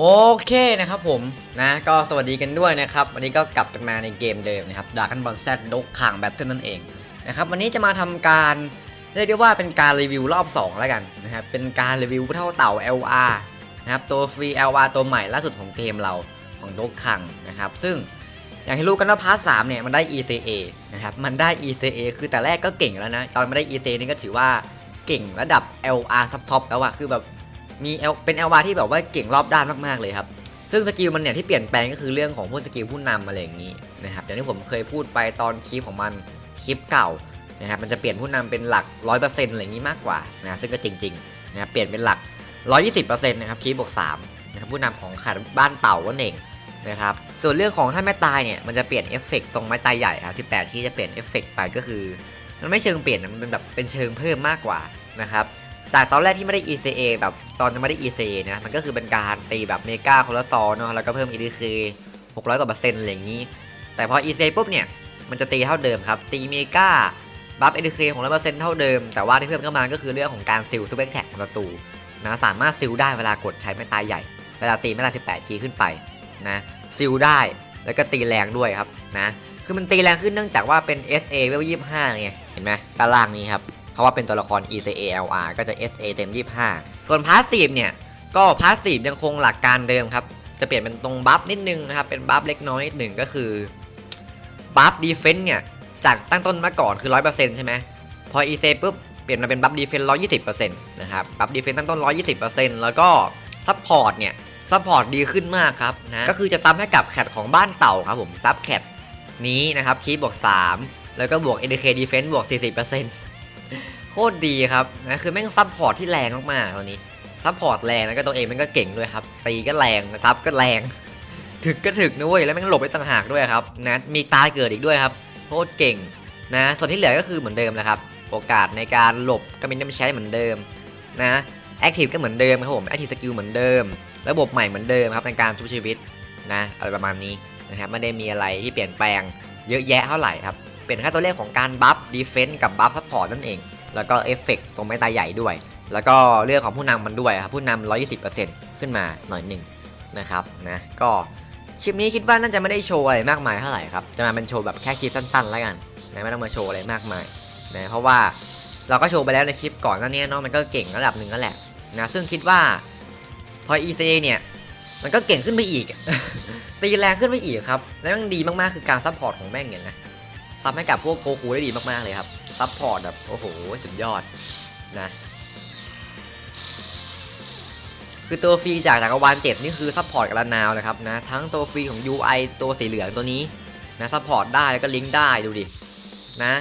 โอเคนะครับผมนะก็สวัสดีกันด้วยนะครับ วันนี้ก็กลับกันมาในเกมเดิมนะครับดากันบอลแซดดกข่างแบทเทิลนั่นเองนะครับวันนี้จะมาทำการเรียกได้ว่าเป็นการรีวิวรอบ 2 แล้วกันนะครับเป็นการรีวิวเท่าเต่า LR นะครับตัวฟรี LR ตัวใหม่ล่าสุดของเกมเราของดกขังนะครับซึ่งอย่างที่รู้กันว่าพาร์ทสามเนี่ยมันได้ ECA นะครับมันได้ ECA คือแต่แรกก็เก่งแล้วนะตอนไม่ได้ ECA นี่ก็ถือว่าเก่งระดับ LR ซับท็อปแล้วอะคือแบบ มี L เป็น L ที่แบบว่าเก่งรอบด้านมากๆเลยครับ ซึ่งสกิลมันเนี่ยที่เปลี่ยนแปลงก็คือเรื่องของพวกสกิลผู้นำอะไรอย่างนี้นะครับอย่างที่ผมเคยพูดไปตอนคลิปของมันคลิปเก่านะครับมันจะเปลี่ยนผู้นำเป็นหลัก 100%อะไรอย่างนี้มากกว่านะซึ่งก็จริงๆนะครับเปลี่ยนเป็นหลัก 120%นะครับคลิปบวก3นะครับผู้นำของขาดบ้านเต่าก็เองนะครับส่วนเรื่องของถ้าแม่ตายเนี่ยมันจะเปลี่ยนเอฟเฟกต์ตรงไม้ตายใหญ่ครับ18 ที่จะเปลี่ยนเอฟเฟกต์ไปก็คือ มันไม่เชิงเปลี่ยนมันเป็นแบบเป็นเชิงเพิ่มมากกว่านะครับ จากตอนแรกที่ไม่ได้ ECA แบบตอนยังไม่ได้ ECA นะมันก็คือเป็นการตีแบบเมกาโคลซอเนาะแล้วก็เพิ่ม EDK 600กว่าเปอร์เซ็นต์อะไรอย่างนี้ แต่พอ ECA ปุ๊บเนี่ยมันจะตีเท่าเดิมครับ ตีเมกาบัฟ EDK ของร้อยเปอร์เซ็นต์เท่าเดิม แต่ว่าที่เพิ่มเข้ามาก็คือเรื่องของการซิลสเปกแท็กของศัตรูนะสามารถซิลได้เวลากดใช้ไม้ตายใหญ่ เวลาตีไม้ตาย18 g ขึ้นไปนะซิลได้แล้วก็ตีแรงด้วยครับนะคือมันตีแรงขึ้นเนื่องจากว่าเป็น SA เวล25ไงเห็นไหมด้านล่างนี้ครับ ราะว่าเป็นตัวละคร ECALR ก็จะ SA เต็ม 25 ส่วนพาสซีฟเนี่ย ก็พาสซีฟยังคงหลักการเดิมครับ จะเปลี่ยนเป็นตรงบัฟนิดนึงนะครับ เป็นบัฟเล็กน้อยหนึ่งก็คือบัฟดีเฟนต์เนี่ย จากตั้งต้นมาก่อนคือ 100%ใช่ไหมพอ EC ปุ๊บเปลี่ยนมาเป็นบัฟดีเฟนต์120%นะครับ บัฟดีเฟนต์ตั้งต้น 120%แล้วก็ซัพพอร์ตเนี่ยซัพพอร์ตดีขึ้นมากครับนะ ก็คือจะซ้ำให้กับแคทของบ้านเต่าครับผมซับแคทนี้นะครับคีบวก 3 แล้วก็บวก ADK Defense บวก 40% โคตรดีครับนะคือแม่งซัพพอร์ตที่แรงมากๆตอนนี้ซัพพอร์ตแรงแล้วก็ตัวเองมันก็เก่งด้วยครับตีก็แรงซับก็แรง ถึกก็ถึกนะเว้ยแล้วแม่งหลบได้ต่างหากด้วยครับนะมีตายเกิดอีกด้วยครับโคตรเก่งนะส่วนที่เหลือก็คือเหมือนเดิมนะครับโอกาสในการหลบก็มีน้ำใช้เหมือนเดิมนะแอคทีฟก็เหมือนเดิมครับผมแอคทีฟสกิลเหมือนเดิม ระบบใหม่เหมือนเดิมครับในการชุบชีวิตนะอะไรประมาณนี้นะครับไม่ได้มีอะไรที่เปลี่ยนแปลงเยอะแยะเท่าไหร่ครับ เป็นแค่ตัวเลขของการบัฟดีเฟนต์กับบัฟซัพพอร์ตนั่นเอง แล้วก็เอฟเฟกตรงไม้ตายใหญ่ด้วย แล้วก็เรื่องของผู้นำมันด้วยครับผู้นำ120%ขึ้นมาหน่อยหนึ่งนะครับนะก็คลิปนี้คิดว่าน่าจะไม่ได้โชว์อะไรมากมายเท่าไหร่ครับจะมาเป็นโชว์แบบแค่คลิปสั้นๆแล้วกันนะไม่ต้องมาโชว์อะไรมากมายนะเพราะว่าเราก็โชว์ไปแล้วในคลิปก่อนหน้านี้เนาะมันก็เก่งระดับหนึ่งนั่นแหละนะซึ่งคิดว่าพอ ECA เนี่ยมันก็เก่งขึ้นไปอีก ตีแรงขึ้นไปอีกครับ แล้วมันดีมากๆคือการซัพพอร์ตของแม่งเนี่ยนะ ซับให้กับพวกโกคูได้ดีมากๆเลยครับ ซัพพอร์ตแบบ โอ้โห สุดยอดนะ คือตัวฟรีจากจักรวาล7นี่คือซัพพอร์ตกับละนาวเลยครับนะ ทั้งตัวฟรีของ UI ตัวสีเหลืองตัวนี้นะซัพพอร์ตได้แล้วก็ลิงก์ได้ดูดิ นะ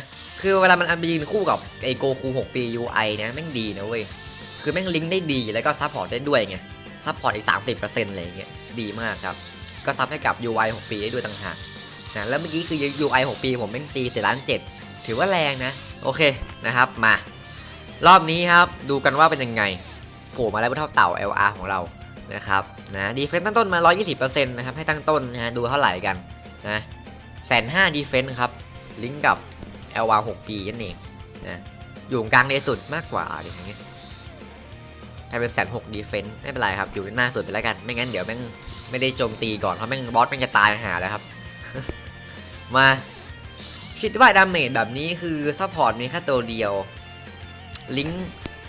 คือเวลามันเอาไปยืนคู่กับไอโกคู6ปี UI นะแม่งดีนะเว้ย คือแม่งลิงก์ได้ดีแล้วก็ซัพพอร์ตได้ด้วยไงซัพพอร์ตอีก 30%อะไรอย่างเงี้ยดีมากครับ ก็ซับให้กับ UI 6ปีได้ด้วยต่างหาก นะแล้วเมื่อกี้คือ UI 6 ปีผมแม่งตีเสียล้านเจ็ดถือว่าแรงนะ โอเคนะครับมารอบนี้ครับดูกันว่าเป็นยังไงโผล่มาแล้วเท่าเต่า LR ของเรานะครับนะดีเฟนต์ตั้งต้นมา 120%นะครับให้ตั้งต้นนะฮะดูเท่าไหร่กันนะแสนห้าดีเฟนต์ครับ ลิงก์กับ LR 6 ปีนั่นเองนะอยู่กลางในสุดมากกว่าอย่างเงี้ยถ้าเป็นแสนหกดีเฟนต์ไม่เป็นไรครับ อยู่หน้าสุดไปแล้วกัน ไม่งั้นเดี๋ยวแม่งไม่ได้โจมตีก่อนเพราะแม่งบอสแม่งจะตายหาแล้วครับ มา คิดว่าดาเมจแบบนี้คือซัพพอร์ตมีแค่ตัวเดียว ลิงก์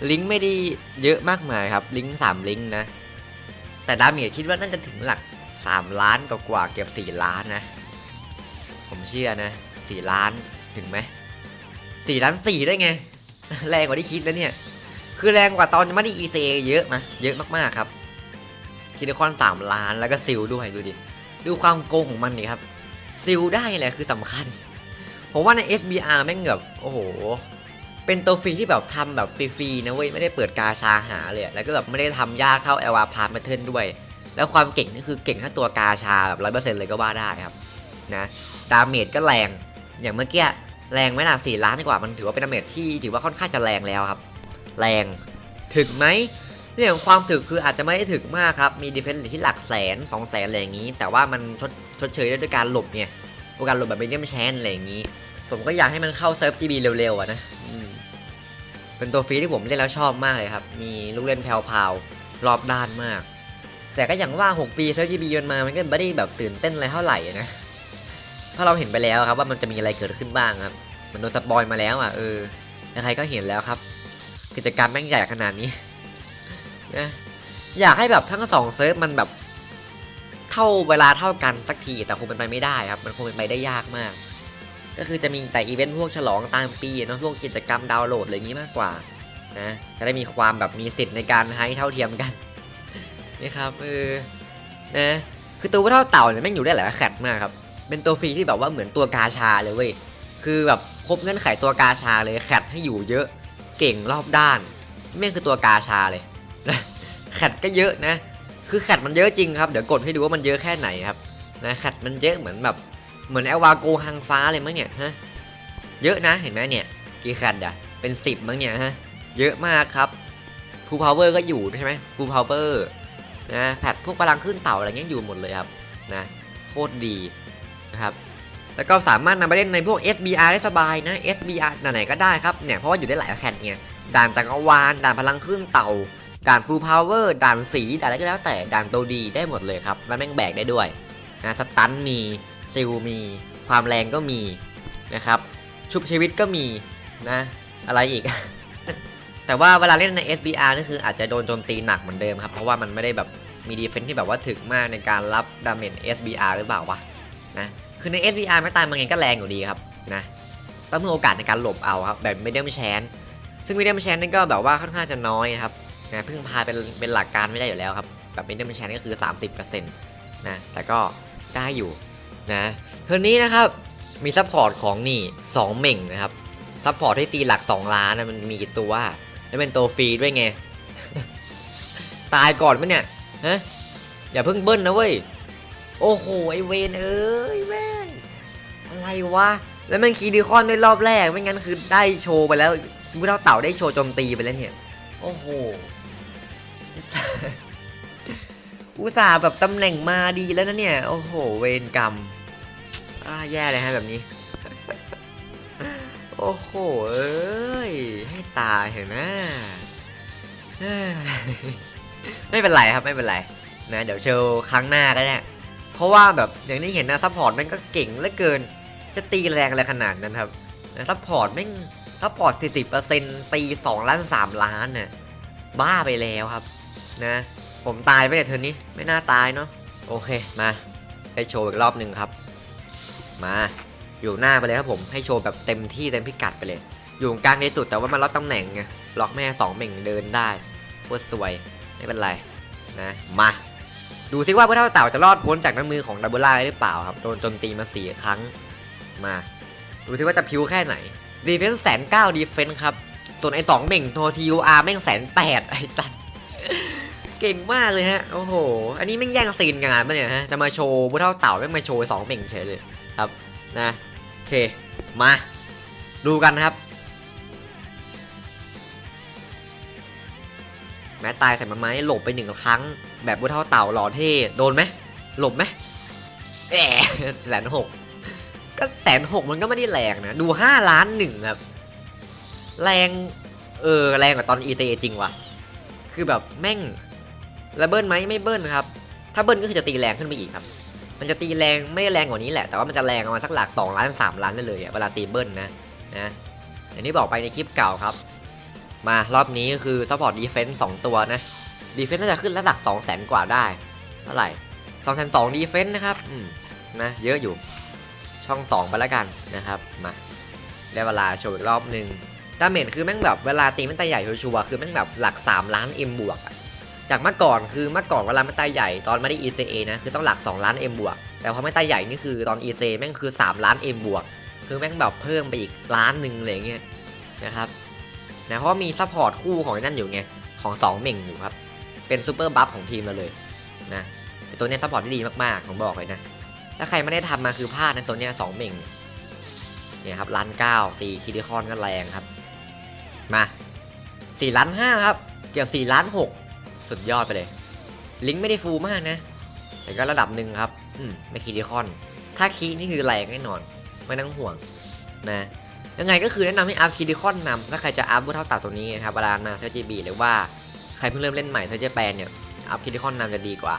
ลิงก์ไม่ได้เยอะมากมายครับ ลิงก์สามลิงก์นะ แต่ดาเมจคิดว่าน่าจะถึงหลัก 3 ล้านกว่าเกือบ4ล้านนะ ผมเชื่อนะ4ล้านถึงไหม4ล้าน4ได้ไง แรงกว่าที่คิดนะเนี่ย คือแรงกว่าตอนไม่ได้ EC เยอะมาเยอะมากๆครับคิดคอน3ล้านแล้วก็ซิลด้วยดูดิ ดูความโกงของมันนี่ครับ ซิลได้แหละคือสำคัญ ผมว่าใน SBR แม่งแบบโอ้โห เป็นตัวฟรีที่แบบทำแบบฟรีๆนะเว้ย ไม่ได้เปิดกาชาหาเลย แล้วก็แบบไม่ได้ทำยากเท่า l อ r p a r t p a t t e r n ด้วย แล้วความเก่งนี่คือเก่งถ้าตัวกาชาแบบร้อยเปอร์เซ็นต์เลยก็ว่าได้ครับนะดาเมจก็แรง อย่างเมื่อกี้แรงไหมล่ะสี่ล้านดีกว่ามันถือว่าเป็นดาเมจที่ถือว่าค่อนข้างจะแรงแล้วครับ แรงถึกไหม เรื่องของความถึกคืออาจจะไม่ได้ถึกมากครับ มีดีเฟนซ์ที่หลักแสน2องแสนอะไรอย่างนี้ แต่ว่ามันชดชดเชยได้ด้วยการหลบเนี่ยด้วยการหลบแบบเบนเนียมแชนอะไรอย่างนี้ ผมก็อยากให้มันเข้าเซิร์ฟ GB เร็วๆอะนะเป็นตัวฟรีที่ผมเล่นแล้วชอบมากเลยครับ มีลูกเล่นแพรวๆรอบด้านมาก แต่ก็อย่างว่า 6 ปีเซิร์ฟจีบีมันมา มันก็ไม่ได้แบบตื่นเต้นอะไรเท่าไหร่นะ เพราะเราเห็นไปแล้วครับว่ามันจะมีอะไรเกิดขึ้นบ้างครับ มันโดนสปอยมาแล้วอะเออใครก็เห็นแล้วครับ กิจกรรมแม่งใหญ่ขนาดนี้ นะอยากให้แบบทั้งสองเซิร์ฟมันแบบเท่าเวลาเท่ากันสักทีแต่คงเป็นไปไม่ได้ครับมันคงเป็นไปได้ยากมาก ก็คือจะมีแต่อีเวนต์พวกฉลองตามปีเนาะพวกกิจกรรมดาวน์โหลดอะไรอย่างนี้มากกว่านะจะได้มีความแบบมีสิทธิ์ในการให้เท่าเทียมกันนี่ครับเออนะคือตัวเท่าเต่าเนี่ยแม่งอยู่ได้หลายแคตมากครับเป็นตัวฟรีที่แบบว่าเหมือนตัวกาชาเลยเว้ยคือแบบครบเงื่อนไขตัวกาชาเลยแคตให้อยู่เยอะเก่งรอบด้านแม่งคือตัวกาชาเลย แคตก็เยอะนะ คือแคตมันเยอะจริงครับ เดี๋ยวกดให้ดูว่ามันเยอะแค่ไหนครับ นะแคตมันเยอะเหมือนแบบ เหมือนแอลวาโกฮังฟ้าเลยมั้งเนี่ยฮะ เยอะนะ เห็นไหมเนี่ย กี่แคตอะเป็นสิบมั้งเนี่ยฮะ เยอะมากครับฟูพาวเวอร์ก็อยู่ใช่ไหมฟูพาวเวอร์นะ แพทพวกพลังขึ้นเต่าอะไรเงี้ยอยู่หมดเลยครับ นะ โคตรดีนะครับ แล้วก็สามารถนำไปเล่นในพวก SBR ได้สบายนะ SBR ไหนๆก็ได้ครับ เนี่ย เพราะว่าอยู่ได้หลายแคตไงด่านจักรวาล ด่านพลังขึ้นเต่า ด่านฟูลพาวเวอร์ด่านสีด่านอะไรก็แล้วแต่ด่านตัวดีได้หมดเลยครับแล้วแม่งแบกได้ด้วยนะสตันมีซิลมี ความแรงก็มีนะครับชุบชีวิตก็มีนะอะไรอีก แต่ว่าเวลาเล่นใน SBR นี่คืออาจจะโดนโจมตีหนักเหมือนเดิมครับ เพราะว่ามันไม่ได้แบบมีดีเฟนส์ที่แบบว่าถึกมากในการรับดาเมจ SBR หรือเปล่าวะนะคือใน SBR ไม่ตายมันไงก็แรงอยู่ดีครับนะต้องมีโอกาสในการหลบเอาครับแบบไม่ได้ไม่แชนซึ่งไม่ได้ไม่แชนนี่ก็แบบว่าค่อนข้างจะน้อยครับ นะพึ่งพาเป็นเป็นหลักการไม่ได้อยู่แล้วครับแบบเป็นเดมชันก็คือ 30%นะแต่ก็ได้อยู่นะเทอร์นี้นะครับมีซัพพอร์ตของนี่2เหม่งนะครับซัพพอร์ตที่ตีหลัก 2 ล้านนะมันมีกี่ตัวแล้วเป็นตัวฟรีด้วยไง ตายก่อนมั้ยเนี่ยฮะอย่าเพิ่งเบิ้ลนะเว้ย โอ้โห ไอเวนเอ้ยแม่งอะไรวะ แล้วม่งคีดีคอนในรอบแรก ไม่งั้นคือได้โชว์ไปแล้วผู้เท่าเต่าได้โชว์โจมตีไปแล้วเนี่ย โอ้โห อุตส่าห์แบบตำแหน่งมาดีแล้วนะเนี่ย โอ้โห เวรกรรมอ่าแย่เลยฮะแบบนี้ โอ้โห เอ้ย ให้ตายเถอะนะ ไม่เป็นไรครับไม่เป็นไร นะ เดี๋ยวโชว์ครั้งหน้าก็ได้ เพราะว่าแบบอย่างที่เห็นนะซัพพอร์ตม่งก็เก่งเหลือเกิน จะตีแรงอะไรขนาดนั้นครับนะซัพพอร์ตแม่งซัพพอร์ต 40%ตี 2 ล้าน 3 ล้านเนี่ยบ้าไปแล้วครับ นะผมตายไปเนี่ยเธอนี้ไม่น่าตายเนาะโอเคมาให้โชว์อีกรอบหนึ่งครับ มาอยู่หน้าไปเลยครับผมให้โชว์แบบเต็มที่เต็มพิกัดไปเลย อยู่กลางในสุดแต่ว่ามันล็อกตำแหน่งไงล็อกแม่สองเหม่งเดินได้โคตรสวยไม่เป็นไรนะมาดูซิว่าพวกเท่าเต่าจะรอดพ้นจากน้ำมือของดับเบิลไลหรือเปล่าครับโดนโจมตีมาสี่ครั้งมาดูซิว่าจะพิวแค่ไหนดีเฟนส์แสนเก้าดีเฟนส์ครับส่วนไอ้สองเหม่งโททีูอาร์แม่งแสนแปดไอ้สัตว เก่งมากเลยฮะ โอ้โห อันนี้แม่งแย่งซีนงานปะเนี่ยฮะ จะมาโชว์ผู้เท่าเต่าแม่งมาโชว์สองเม่งเฉยเลยครับนะโอเค มา ดูกันนะครับ แม้ตายใส่มันไม้หลบไปหนึ่งครั้ง แบบผู้เท่าเต่าหล่อเท่โดนไหมหลบไหมแอะแสนหกก็แสนหกมันก็ไม่ได้แรงนะ ดูห้าล้านหนึ่งครับ แรง เออ แรงกว่าตอน ECA จริงว่ะ คือแบบแม่ง แล้วเบิ้ลไหมไม่เบิ้ลครับ ถ้าเบิ้ลก็คือจะตีแรงขึ้นไปอีกครับ มันจะตีแรงไม่ได้แรงกว่านี้แหละ แต่ว่ามันจะแรงประมาณสักหลัก2ล้าน3ล้านได้เลยเวลาตีเบิ้ลนะนะอย่างที่บอกไปในคลิปเก่าครับ มารอบนี้ก็คือซัพพอร์ตดีเฟนส์สตัวนะดีเฟนส์น่าจะขึ้นระดับ2 0 0 0 0 0 กว่าได้เท่าไหร่2 0 0 0ดีเฟนส์นะครับอืมนะเยอะอยู่ช่อง 2 ไปแล้วกันนะครับมาได้เวลาโชว์อีกรอบหนึ่งดาเมจคือแม่งแบบเวลาตีแมันตาใหญ่ชัวร์คือแม่งแบบหลัก 3 ล้าน M บวกอะ จากเมื่อก่อนคือเมื่อก่อนเวลามันตาใหญ่ตอนไม่ได้ ECA นะคือต้องหลัก 2 ล้าน M บวกแต่พอไม่ตาใหญ่นี่คือตอน ECA แม่งคือ 3 ล้าน M บวกคือแม่งแบบเพิ่มไปอีกล้านหนึ่งเลยเงี้ยนะครับนะเพราะมีซัพพอร์ตคู่ของนั่นอยู่ไงของ2เม่งอยู่ครับเป็นซูเปอร์บัฟของทีมเราเลยนะแต่ตัวเนี้ยซัพพอร์ตที่ดีมากๆผมบอกเลยนะถ้าใครไม่ได้ทำมาคือพลาดนะตัวเนี้ยสองเม่งเนี่ยครับล้านเก้าตีคิดิคอนก็แรงครับมาสี่ล้านห้าครับเกือบสี่ล้านหก สุดยอดไปเลย ลิงก์ไม่ได้ฟูลมากนะ แต่ก็ระดับหนึ่งครับ อืมไม่คิดิคอน ถ้าคีนี่คือแรงแน่นอน ไม่ต้องห่วงนะยังไงก็คือแนะนำให้อัพคิดิคอนนำถ้าใครจะอัพบูเท่าตัดตัวนี้นะครับเวลามาเซอร์จีบีหรือว่าใครเพิ่งเริ่มเล่นใหม่เซอร์เจแปนเนี่ยอัพคิดิคอนนำจะดีกว่า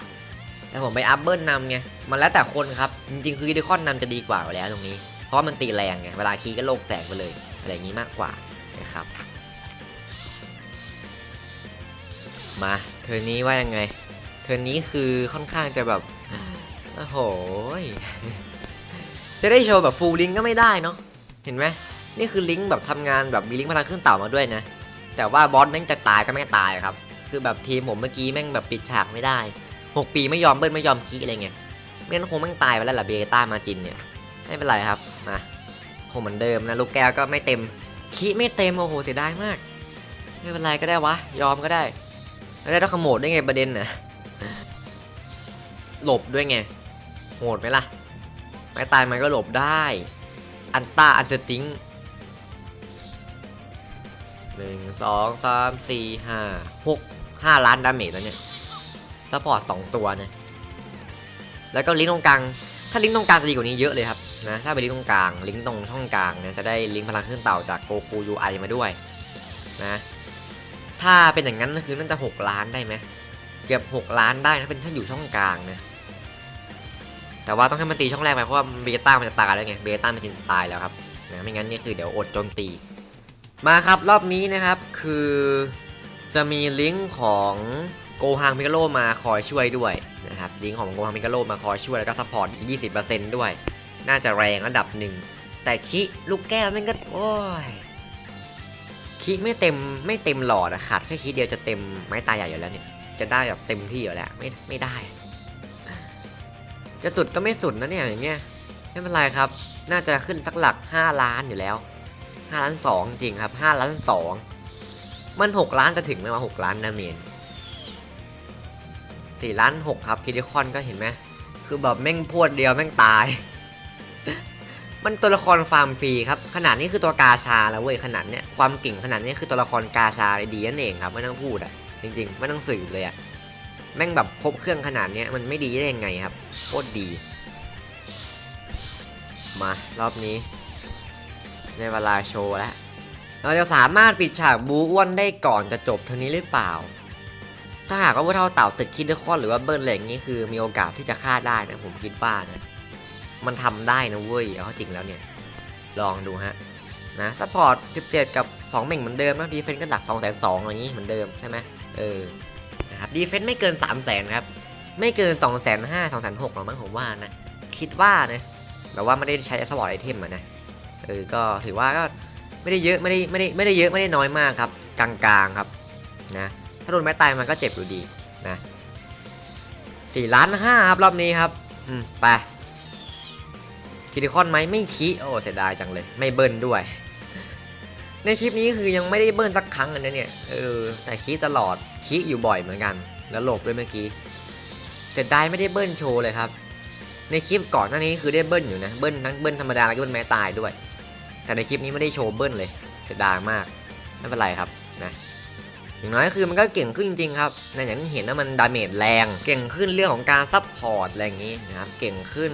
แต่ผมไปอัพเบิลนำไงมันแล้วแต่คนครับ จริงๆคือคิดิคอนนำจะดีกว่าอยู่แล้วตรงนี้ เพราะว่ามันตีแรงไงเวลาคีย์ก็โลกแตกไปเลยอะไรอย่างนี้มากกว่านะครับ มา เทอร์นี้ว่ายังไง เทอร์นี้คือค่อนข้างจะแบบ โอ้โห จะได้โชว์แบบฟูลลิงก็ไม่ได้เนาะ เห็นไหม นี่คือลิงก์แบบทำงานแบบมีลิงก์พลังขึ้นเต่ามาด้วยนะ แต่ว่าบอสแม่งจะตายก็ไม่ตายครับ คือแบบทีมผมเมื่อกี้แม่งแบบปิดฉากไม่ได้ 6 ปีไม่ยอมเบิ้ลไม่ยอมคีอะไรเงี้ยไม่งั้นคงแม่งตายไปแล้วล่ะเบต้ามาจินเนี่ย ไม่เป็นไรครับ มาคงเหมือนเดิมนะลูกแก้วก็ไม่เต็มคีไม่เต็มโอ้โหเสียดายมาก ไม่เป็นไรก็ได้วะ ยอมก็ได้ แล้วได้ต้องขโมดได้ไงประเด็นน่ะหลบด้วยไงโหดไหมล่ะ ไม่ตายมันก็หลบได้ อันต้าอันสติงหนึ่งสองสามสี่ห้าหกห้าล้านดาเมจแล้วเนี่ยซัพพอร์ตสองตัวนะแล้วก็ลิงก์ตรงกลาง ถ้าลิงก์ตรงกลางจะดีกว่านี้เยอะเลยครับนะถ้าไปลิงก์ตรงกลาง ลิงก์ตรงช่องกลางเนี่ยจะได้ลิงก์พลังขึ้นเต่าจากโกคูยูไอมาด้วยนะ ถ้าเป็นอย่างนั้นก็คือน่าจะ 6 ล้านได้ไหมเกือบ 6 ล้านได้นะเป็นถ้าอยู่ช่องกลางนะแต่ว่าต้องให้มันตีช่องแรกไปเพราะว่าเบต้ามันจะตายแล้วไงเบต้ามันจะตายแล้วครับนะไม่งั้นนี่คือเดี๋ยวอดโจมตี มาครับรอบนี้นะครับคือจะมีลิงก์ของโกฮังมิกาโลมาคอยช่วยด้วยนะครับลิงก์ของโกฮังมิกาโลมาคอยช่วยแล้วก็ซัพพอร์ตอีก 20%ด้วย น่าจะแรงระดับหนึ่งแต่คิลูกแก้วมันก็โอ้ย คิไม่เต็มไม่เต็มหลอดอะขาดแค่คิเดียวจะเต็มไม้ตายใหญ่อยู่แล้วเนี่ย จะได้แบบเต็มที่อยู่แล้วไม่ไม่ได้ จะสุดก็ไม่สุดนะเนี่ยอย่างเงี้ยไม่เป็นไรครับ น่าจะขึ้นสักหลัก 5 ล้านอยู่แล้ว 5 ล้าน 2 จริงครับ 5 ล้าน 2 มัน 6 ล้านจะถึงไหมวะ6ล้านนะเมน4ล้าน 6 ครับคิดิคอนก็เห็นไหมคือแบบแม่งพวดเดียวแม่งตาย มันตัวละครฟาร์มฟรีครับขนาดนี้คือตัวกาชาแล้วเว้ยขนาดเนี้ยความเก่งขนาดนี้คือตัวละครกาชาเลยดีนั่นเองครับไม่ต้องพูดอะจริงๆ ไม่ต้องสืบเลยอะแม่งแบบครบเครื่องขนาดเนี้ยมันไม่ดีได้ยังไงครับโคตรดี มารอบนี้ในเวลาโชว์แล้วเราจะสามารถปิดฉากบูอ้วนได้ก่อนจะจบเท่านี้หรือเปล่า ถ้าหากว่าผู้เท่าเต่าติดคิดเดคอนหรือว่าเบิร์นอะไรอย่างนี้คือมีโอกาสที่จะฆ่าได้นะผมคิดว่านะ มันทำได้นะเว้ยเอาจริงแล้วเนี่ย ลองดูฮะนะซัพพอร์ต 17 กับ 2เม่งเหมือนเดิมนะดีเฟนต์ก็หลัก 2 2 0 0 0อย่างนี้เหมือนเดิมใช่ไหมเออนะครับดีเฟนต์ไม่เกิน 3 0 0 0 0 0ครับ ไม่เกิน 2 5 0 0 0 2 6 0 0หรอกมั้งผมว่านะ คิดว่านะแบบว่าไม่ได้ใช้สปอร์ตไอเทมอะนะเออก็ถือว่าก็ไม่ได้เยอะไม่ได้ไม่ได้ไม่ได้เยอะไม่ได้น้อยมากครับ กลางๆครับนะถ้าโดนไม้ตายมันก็เจ็บอยู่ดีนะสี่ล้านห้าครับรอบนี้ครับ อืมไป คิดิคอนไหมไม่คิโอ้เสียดายจังเลย ไม่เบิ้ลด้วย ในคลิปนี้คือยังไม่ได้เบิ้ลสักครั้งเลยนเนี่ยเออแต่คิตลอดคิอยู่บ่อยเหมือนกัน แล้วหลบด้วยเมื่อกี้เสียดายไม่ได้เบิ้ลโชว์เลยครับ ในคลิปก่อนหน้านี้คือได้เบิ้ลอยู่นะเบิ้ลทั้งเบิ้ลธรรมดาแล้วก็เบิ้ลแม้ตายด้วย แต่ในคลิปนี้ไม่ได้โชว์เบิ้ลเลยเสียดายมากไม่เป็นไรครับนะอย่างน้อยคือมันก็เก่งขึ้นจริงครับในอย่างที่เห็นว่ามันดาเมจแรง เก่งขึ้นเรื่องของการซับพอร์ตอะไรอย่างนี้นะครับ เก่งขึ้น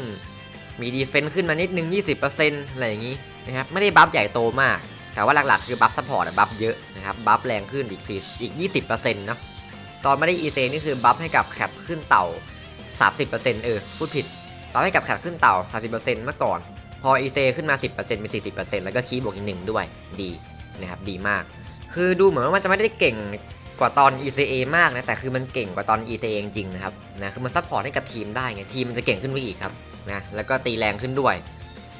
มีดีเฟนซ์ขึ้นมานิดนึง 20%อะไรอย่างนี้นะครับไม่ได้บัฟใหญ่โตมาก แต่ว่าหลักๆคือบัฟซัพพอร์ตบัฟเยอะนะครับบัฟแรงขึ้นอีก4อีก 20%เนาะตอนไม่ได้อีเซนี่คือบัฟให้กับแคปขึ้นเต่า 30%เออพูดผิดบัฟให้กับแคปขึ้นเต่า 30%เมื่อก่อน พออีเซขึ้นมา 10%เป็น40%แล้วก็คีย์บวกอีกหนึ่งด้วยดีนะครับดีมาก คือดูเหมือนว่ามันจะไม่ได้เก่งกว่าตอน ECA มากนะแต่คือมันเก่งกว่าตอน ECA จริงๆนะครับนะคือมันซัพพอร์ตให้กับทีมได้ไงทีมมันจะเก่งขึ้นไปอีกครับ นะแล้วก็ตีแรงขึ้นด้วย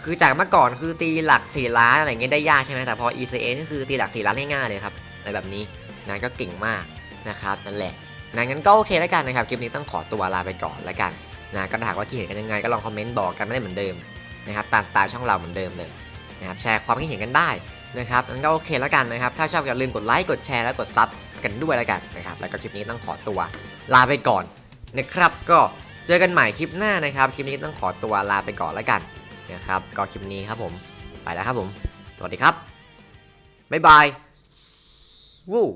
คือจากเมื่อก่อนคือตีหลัก 4 ล้านอะไรเงี้ยได้ยากใช่ไหมแต่พอ ECA นี่คือตีหลัก 4 ล้านง่ายๆเลยครับอะไรแบบนี้นะก็เก่งมากนะครับนั่นแหละนะงั้นก็โอเคแล้วกันนะครับคลิปนี้ต้องขอตัวลาไปก่อนแล้วกันนะก็ถ้าหากว่าคิดเห็นกันยังไงก็ลองคอมเมนต์บอกกันไม่ได้เหมือนเดิมนะครับตามสไตล์ช่องเราเหมือนเดิมเลยนะครับแชร์ความคิดเห็นกันได้นะครับงั้นก็โอเคแล้วกันนะครับถ้าชอบอย่าลืมกดไลค์กดแชร์และกดซับกันด้วยแล้วกันนะครับแล้วก็คลิปนี้ต้องขอตัวลาไปก่อนนะครับก็ เจอกันใหม่คลิปหน้านะครับ คลิปนี้ต้องขอตัวลาไปก่อนแล้วกันนะครับ ก็คลิปนี้ครับผมไปแล้วครับผม สวัสดีครับบ๊ายบายวู้